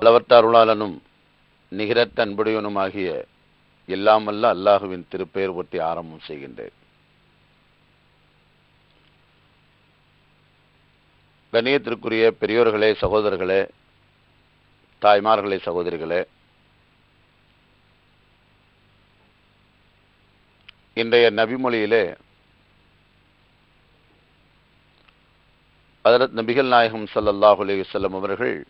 அளவற்றாருளாளனும் நிகரத் அன்புடையவனுமாகிய எல்லாமல்ல அல்லாஹுவின் திருப்பெயர் ஒட்டி ஆரம்பம் செய்கின்றேன். கண்ணியத்திற்குரிய பெரியோர்களே சகோதரர்களே தாய்மார்களே சகோதரிகளே இன்றைய நபிமொழியிலே அதரத் நபிகள் நாயகம் ஸல்லல்லாஹு அலைஹி அவர்கள்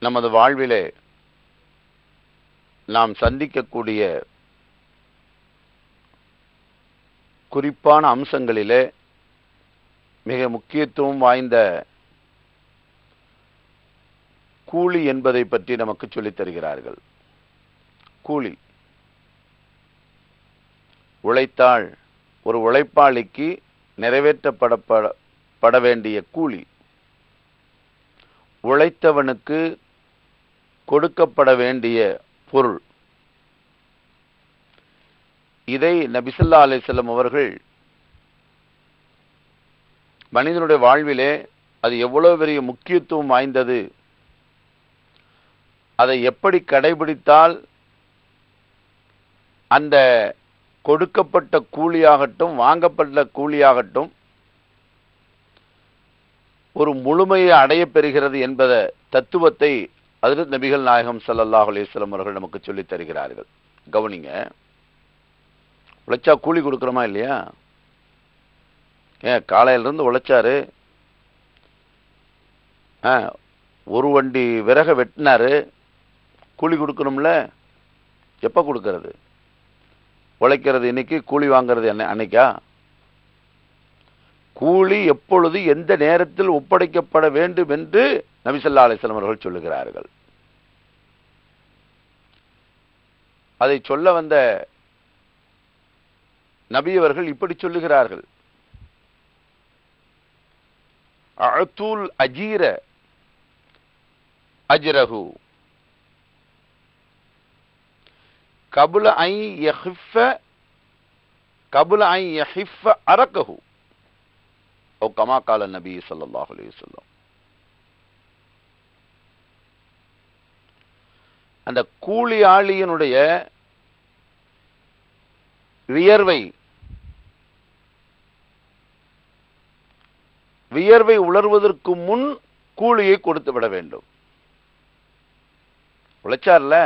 நமது வாழ்விலே நாம் சந்திக்கக்கூடிய குறிப்பான அம்சங்களிலே மிக முக்கியத்துவம் வாய்ந்த கூலி என்பதை பற்றி நமக்கு சொல்லித் தருகிறார்கள். கூலி. உழைத்தாள் ஒரு உழைப்பாளிக்கு நிறைவேற்றப்படப்பட வேண்டிய கூலி. உழைத்தவனுக்கு கொடுக்கப்பட வேண்டிய பொருள். இதை நபிசல்லா அலிசல்லம் அவர்கள் மனிதனுடைய வாழ்விலே அது எவ்வளவு பெரிய முக்கியத்துவம் வாய்ந்தது அதை எப்படி கடைபிடித்தால் அந்த கொடுக்கப்பட்ட கூலியாகட்டும் வாங்கப்பட்ட கூலியாகட்டும் ஒரு முழுமையை அடைய பெறுகிறது என்பத தத்துவத்தை அதில் நபிகள் நாயகம் சல்லாஹ் அலிஸ்லம் அவர்கள் நமக்கு சொல்லித் தருகிறார்கள். கவனிங்க உழைச்சா கூலி கொடுக்குறோமா இல்லையா? ஏன் காலையிலிருந்து உழைச்சாரு? ஆ ஒரு வண்டி விறக வெட்டினாரு கூலி கொடுக்கணும்ல? எப்போ கொடுக்கறது? உழைக்கிறது இன்னைக்கு கூலி வாங்குறது என்ன அன்னைக்கா? கூலி எப்பொழுது எந்த நேரத்தில் ஒப்படைக்கப்பட வேண்டும் என்று நபிசல்லா அலிஸ்லாம் அவர்கள் சொல்லுகிறார்கள். அதை சொல்ல வந்த நபி அவர்கள் இப்படி சொல்லுகிறார்கள். அழத்தூல் அஜீர அஜிரகு கபுல ஐ யஹிஃப கபுல ஐ யஹிஃப அரக்கஹு ஓ கமா கால நபி சல்லாஹ் அலி சொல்லம் அந்த கூலி ஆளியனுடைய வியர்வை வியர்வை உலர்வதற்கு முன் கூலியை கொடுத்து விட வேண்டும். உழைச்சார்ல?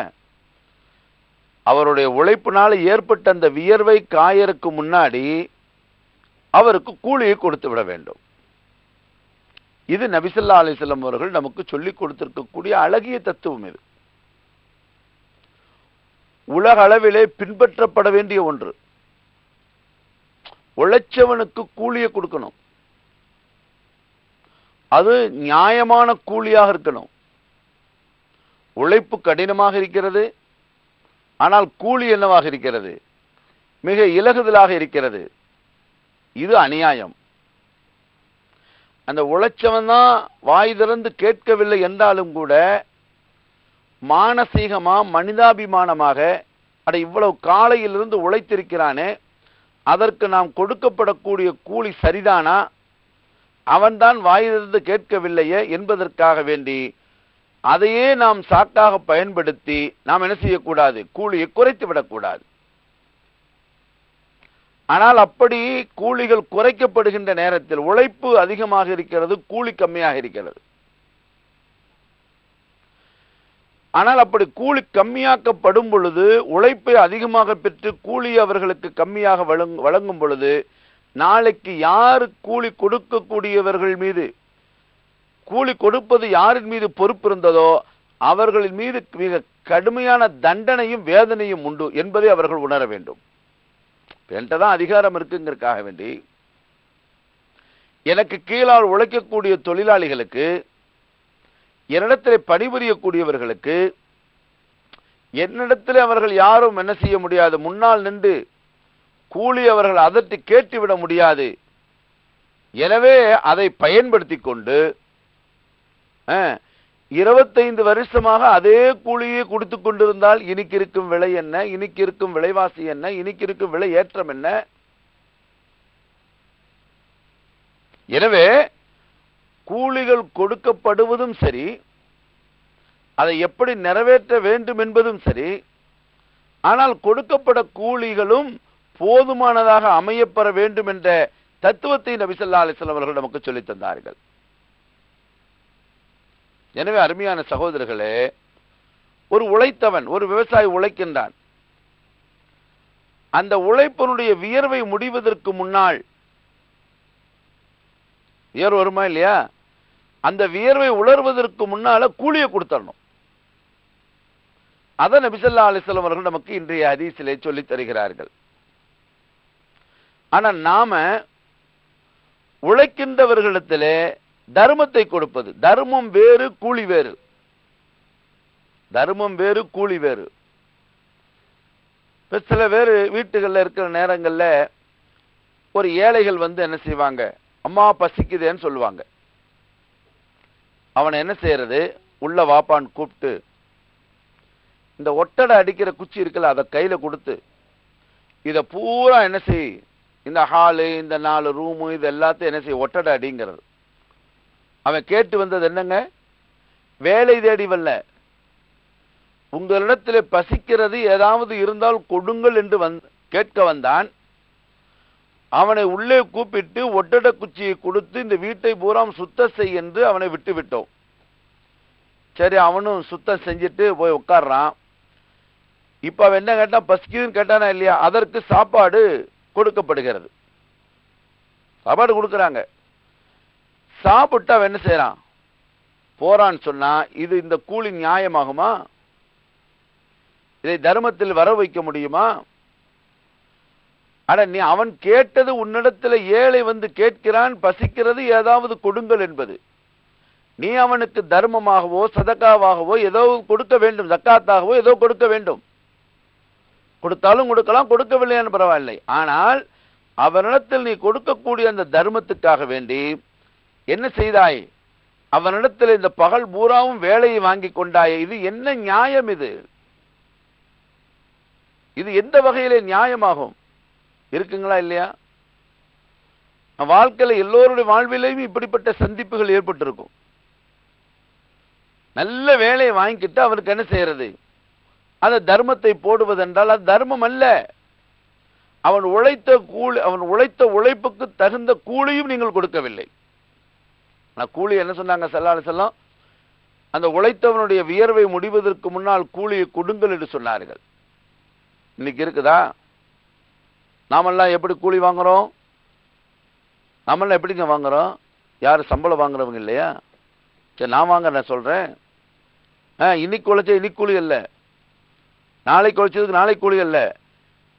அவருடைய உழைப்பினால ஏற்பட்ட அந்த வியர்வை காயருக்கு முன்னாடி அவருக்கு கூலியை கொடுத்து விட வேண்டும். இது நபிசல்லா அலிசல்லம் அவர்கள் நமக்கு சொல்லிக் கொடுத்திருக்கக்கூடிய அழகிய தத்துவம் இது. உலக அளவிலே பின்பற்றப்பட வேண்டிய ஒன்று. உழைச்சவனுக்கு கூலியை கொடுக்கணும். அது நியாயமான கூலியாக இருக்கணும். உழைப்பு கடினமாக இருக்கிறது. ஆனால் கூலி என்னவாக இருக்கிறது? மிக இலகுதலாக இருக்கிறது. இது அநியாயம். அந்த உழைச்சவன் தான் வாய் திறந்து கேட்கவில்லை என்றாலும் கூட மானசீகமாக மனிதாபிமானமாக அட இவ்வளவு காலையிலிருந்து உழைத்திருக்கிறானே அதற்கு நாம் கொடுக்கப்படக்கூடிய கூலி சரிதானா? அவன்தான் வாயிலிருந்து கேட்கவில்லையே என்பதற்காக வேண்டி அதையே நாம் சாக்காக பயன்படுத்தி நாம் என்ன செய்யக்கூடாது? கூலியை குறைத்து விடக்கூடாது. ஆனால் அப்படி கூலிகள் குறைக்கப்படுகின்ற நேரத்தில் உழைப்பு அதிகமாக இருக்கிறது கூலி கம்மியாக இருக்கிறது. ஆனால் அப்படி கூலி கம்மியாக்கப்படும் பொழுது உழைப்பை அதிகமாக பெற்று கூலி அவர்களுக்கு கம்மியாக வழங்கும் வழங்கும் பொழுது நாளைக்கு யார் கூலி கொடுக்கக்கூடியவர்கள் மீது கூலி கொடுப்பது யாரின் மீது பொறுப்பு இருந்ததோ அவர்களின் மீது மிக கடுமையான தண்டனையும் வேதனையும் உண்டு என்பதை அவர்கள் உணர வேண்டும். என்கிட்ட தான் அதிகாரம் இருக்குங்கிறதுக்காக வேண்டி எனக்கு கீழால் உழைக்கக்கூடிய தொழிலாளிகளுக்கு என்னிடத்தில் பணிபுரியக்கூடியவர்களுக்கு என்னிடத்தில் அவர்கள் யாரும் என்ன செய்ய முடியாது முன்னால் நின்று கூலி அவர்கள் அதட்டி கேட்டுவிட முடியாது. எனவே அதை பயன்படுத்தி கொண்டு இருபத்தைந்து வருஷமாக அதே கூலியை கொடுத்து கொண்டிருந்தால் இனிக்கு இருக்கும் விலை என்ன இனிக்கு இருக்கும் விலைவாசி என்ன இனிக்கு இருக்கும் விலை ஏற்றம் என்ன? எனவே கூலிகள் கொடுக்கப்படுவதும் சரி அதை எப்படி நிறைவேற்ற வேண்டும் என்பதும் சரி ஆனால் கொடுக்கப்பட கூலிகளும் போதுமானதாக அமையப்பெற வேண்டும் என்ற தத்துவத்தை நபிசல்லா அலிஸ்லாம் அவர்கள் நமக்கு சொல்லித் தந்தார்கள். எனவே அருமையான சகோதரர்களே ஒரு உழைத்தவன் ஒரு விவசாயி உழைக்கின்றான். அந்த உழைப்பனுடைய வியர்வை முடிவதற்கு முன்னால் வியர் வருமா இல்லையா? அந்த வியர்வை உலர்வதற்கு முன்னால கூலியை கொடுத்தரணும். அதை நபிசல்லா அலிஸ்லாம் அவர்கள் நமக்கு இன்றைய அதிசிலே சொல்லி தருகிறார்கள். ஆனா நாம உழைக்கின்றவர்களிடத்திலே தர்மத்தை கொடுப்பது. தர்மம் வேறு கூலி வேறு. தர்மம் வேறு கூலி வேறு. இப்ப சில பேர் வீட்டுகள்ல இருக்கிற நேரங்கள்ல ஒரு ஏழைகள் வந்து என்ன செய்வாங்க? அம்மா பசிக்குதேன்னு சொல்லுவாங்க. அவனை என்ன செய்யறது? உள்ள வாப்பான்னு கூப்பிட்டு இந்த ஒட்டடை அடிக்கிற குச்சி இருக்குல்ல அதை கையில கொடுத்து இதை பூரா என்ன செய்? இந்த ஹாலு இந்த நாலு ரூமு இது எல்லாத்தையும் என்ன செய்ய ஒட்டடை அடிங்கிறது. அவன் கேட்டு வந்தது என்னங்க? வேலை தேடி வல்ல. உங்களிடத்தில் பசிக்கிறது ஏதாவது இருந்தால் கொடுங்கள் என்று வந் கேட்க வந்தான். அவனை உள்ளே கூப்பிட்டு ஒட்டட குச்சியை கொடுத்து இந்த வீட்டை பூராம் சுத்தம் செய் என்று அவனை விட்டு விட்டோம். சரி அவனும் சுத்தம் செஞ்சுட்டு போய் உட்கார்றான். இப்போ அவன் என்ன கேட்டான்? பசிக்குதுன்னு கேட்டானா இல்லையா? அதற்கு சாப்பாடு கொடுக்கப்படுகிறது. சாப்பாடு கொடுக்குறாங்க. சாப்பிட்டு அவன் என்ன செய்யறான்? போறான்னு சொன்னா இது இந்த கூலி நியாயமாகுமா? இதை தர்மத்தில் வர வைக்க முடியுமா? அட நீ அவன் கேட்டது உன்னிடத்துல ஏழை வந்து கேட்கிறான் பசிக்கிறது ஏதாவது கொடுங்கள் என்பது. நீ அவனுக்கு தர்மமாகவோ சதக்காவாகவோ ஏதோ கொடுக்க வேண்டும் சக்காத்தாகவோ ஏதோ கொடுக்க வேண்டும். கொடுத்தாலும் கொடுக்கலாம் கொடுக்கவில்லைன்னு பரவாயில்லை. ஆனால் அவனிடத்தில் நீ கொடுக்கக்கூடிய அந்த தர்மத்துக்காக வேண்டி என்ன செய்தாய்? அவனிடத்தில் இந்த பகல் பூராவும் வேலையை வாங்கி கொண்டாய். இது என்ன நியாயம் இது? இது எந்த வகையிலே நியாயமாகும்? இருக்குங்களா இல்லையா? வாழ்க்கையில எல்லோருடைய வாழ்விலையும் இப்படிப்பட்ட சந்திப்புகள் ஏற்பட்டிருக்கும். நல்ல வேலையை வாங்கிக்கிட்டு அவனுக்கு என்ன செய்யறது? அந்த தர்மத்தை போடுவதென்றால் அது தர்மம் அல்ல. அவன் உழைத்த கூலி அவன் உழைத்த உழைப்புக்கு தகுந்த கூலியும் நீங்கள் கொடுக்கவில்லை. ஆனால் கூலி என்ன சொன்னாங்க? செல்லாலு செல்லம் அந்த உழைத்தவனுடைய வியர்வை முடிவதற்கு முன்னால் கூலியை கொடுங்கள் என்று சொன்னார்கள். இன்னைக்கு இருக்குதா? நாமெல்லாம் எப்படி கூலி வாங்குறோம்? நாமெல்லாம் எப்படிங்க வாங்குறோம்? யார் சம்பளம் வாங்குறவங்க இல்லையா? சரி நான் வாங்க நான் சொல்கிறேன் ஆ இன்னைக்கு உழைச்ச இன்னைக்கு கூலி இல்லை நாளைக்கு உழைச்சதுக்கு நாளைக்கு கூலி இல்லை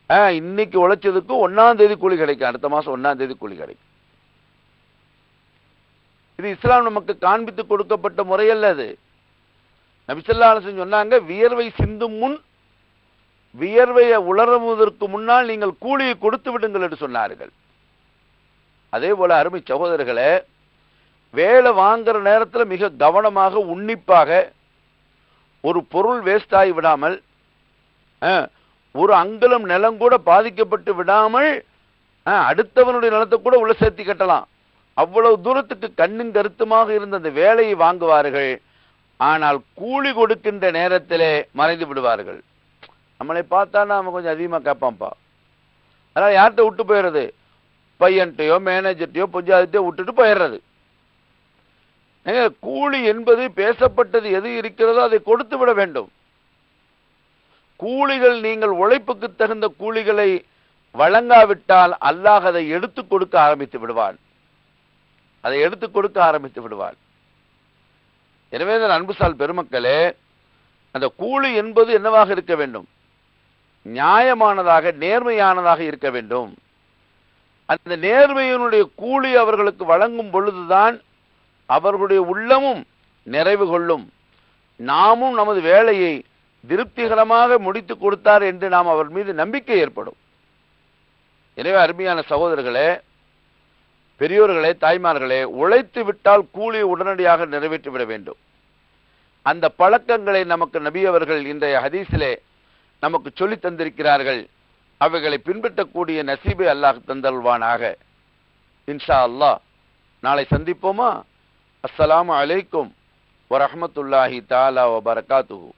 ஆ இன்னைக்கு உழைச்சதுக்கு ஒன்றாம் தேதி கூலி கிடைக்கும். அடுத்த மாதம் ஒன்றாம் தேதி கூலி கிடைக்கும். இது இஸ்லாம் நமக்கு காண்பித்து கொடுக்கப்பட்ட முறையல்ல அது. நபிசல்லாசன் சொன்னாங்க வியர்வை சிந்தும் முன் வியர்வையை உலருவதற்கு முன்னால் நீங்கள் கூலியை கொடுத்து விடுங்கள் என்று சொன்னார்கள். அதே போல அருமை சகோதரர்களே வேலை வாங்குற நேரத்தில் மிக கவனமாக உன்னிப்பாக ஒரு பொருள் வேஸ்ட் ஆகி விடாமல் ஒரு அங்குலம் நிலம் கூட பாதிக்கப்பட்டு விடாமல் அடுத்தவனுடைய நிலத்தை கூட உள்ள சேர்த்தி கட்டலாம். அவ்வளவு தூரத்துக்கு கண்ணும் கருத்துமாக இருந்த அந்த வேலையை வாங்குவார்கள். ஆனால் கூலி கொடுக்கின்ற நேரத்திலே மறைந்து விடுவார்கள். நம்மளை பார்த்தா நாம் கொஞ்சம் அதிகமாக கேட்பான்ப்பா. அதனால் யார்கிட்ட விட்டு போயிடுறது? பையன்ட்டையோ மேனேஜர்ட்டையோ பஞ்சாயத்தையோ விட்டுட்டு போயிடுறது. கூலி என்பது பேசப்பட்டது எது இருக்கிறதோ அதை கொடுத்து விட வேண்டும். கூலிகள் நீங்கள் உழைப்புக்கு தகுந்த கூலிகளை வழங்காவிட்டால் அல்லாஹ் அதை எடுத்து கொடுக்க ஆரம்பித்து விடுவான். அதை எடுத்து கொடுக்க ஆரம்பித்து விடுவார் எனவே இந்த அன்புசால் பெருமக்களே அந்த கூலி என்பது என்னவாக இருக்க வேண்டும்? நியாயமானதாக நேர்மையானதாக இருக்க வேண்டும். அந்த நேர்மையினுடைய கூலி அவர்களுக்கு வழங்கும் பொழுதுதான் அவர்களுடைய உள்ளமும் நிறைவு கொள்ளும். நாமும் நமது வேலையை திருப்திகரமாக முடித்து கொடுத்தார் என்று நாம் அவர் மீது நம்பிக்கை ஏற்படும். எனவே அருமையான சகோதரர்களே பெரியோர்களே தாய்மார்களே உழைத்து விட்டால் கூலி உடனடியாக நிறைவேற்றி விட வேண்டும். அந்த பழக்கங்களை நமக்கு நபி அவர்கள் இன்றைய ஹதீஸிலே நமக்கு சொல்லித் தந்திருக்கிறார்கள். அவைகளை பின்பற்றக்கூடிய நசீபை அல்லாஹ் தந்தல்வானாக இன்ஷா அல்லாஹ் நாளை சந்திப்போமா? அஸ்ஸலாமு அலைக்கும் வரஹ்மத்துல்லாஹி தாலா வபரகாத்துஹு.